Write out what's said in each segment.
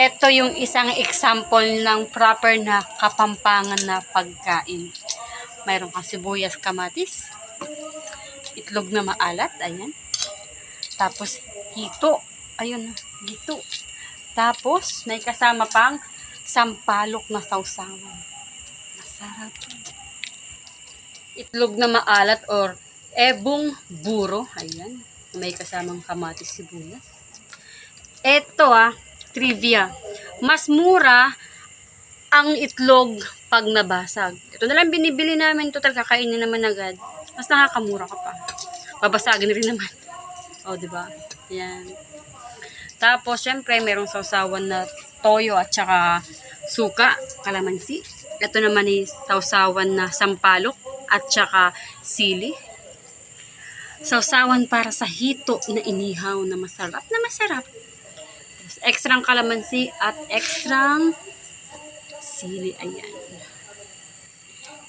Ito yung isang example ng proper na kapampangan na pagkain. Mayroon kang sibuyas, kamatis, itlog na maalat, ayan. Tapos, hito. Ayun, gito. Tapos, may kasama pang sampalok na sausawan. Masarap. Itlog na maalat or ebong buro. Ayan. May kasamang kamatis sibuyas. Ito ah, trivia. Mas mura ang itlog pag nabasag. Ito na lang binibili namin. Total, kakainin naman agad. Mas nakakamura ka pa. Babasagin rin naman. O, oh, di ba? Yan. Tapos, syempre, merong sausawan na toyo at saka suka, kalamansi. Ito naman is sausawan na sampalok at saka sili. Sausawan para sa hito na inihaw na masarap na masarap. Tapos, extrang kalamansi at extrang sili. Ayan.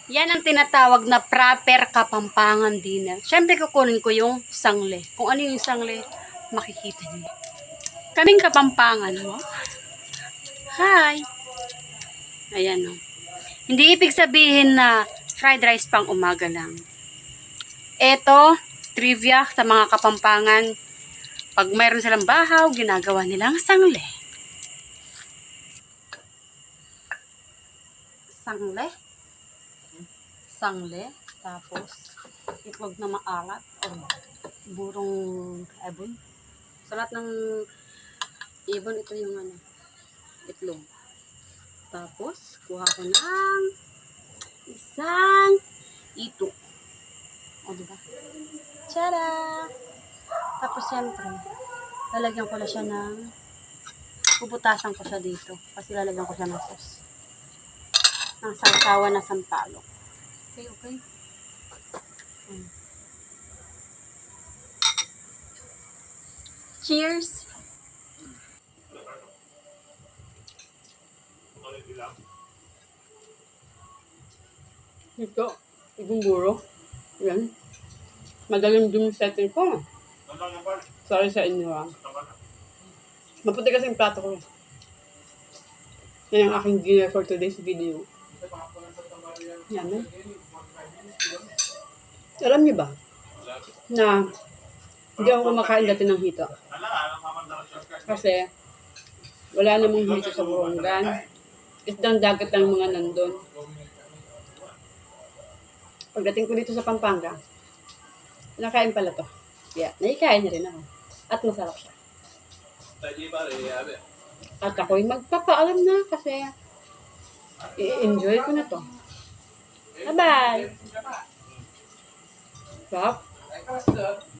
Yan ang tinatawag na proper kapampangan dinner. Siyempre, kukunin ko yung sangle. Kung ano yung sangle, makikita niyo. Kaming kapampangan mo. Hi! Ayan o. Hindi ibig sabihin na fried rice pang umaga lang. Ito, trivia sa mga kapampangan. Pag mayroon silang bahaw, ginagawa nilang sangle. Sangle? Sangle. Tapos, itlog na maalat. O, burong ebon. Sa lahat ng ibon, ito yung ano, itlog. Tapos, kuha ko ng isang ito. O, diba? Tara! Tapos, syempre, lalagyan ko na siya ng puputasan ko siya dito. Kasi lalagyan ko siya ng sauce. Ng sangkawa na sampalok. Okay, okay. Hmm. Cheers! Ito, ibang buro. Yan. Madalim dun yung setting ko. Sorry sa inyo ah. Maputi kasi yung plato ko. Yan ang aking dinner for today's video. Yan eh. Alam niyo ba? Na hindi ako kumakain dati ng hito. Kasi wala namang hito sa Borongan. Isdang dagat ang mga nandun. Pagdating ko dito sa Pampanga, nakain pala to. Yeah, naikain na rin ako. At masarap siya. At ako'y magpapaalam na kasi i-enjoy ko na to. Bye-bye! Stop.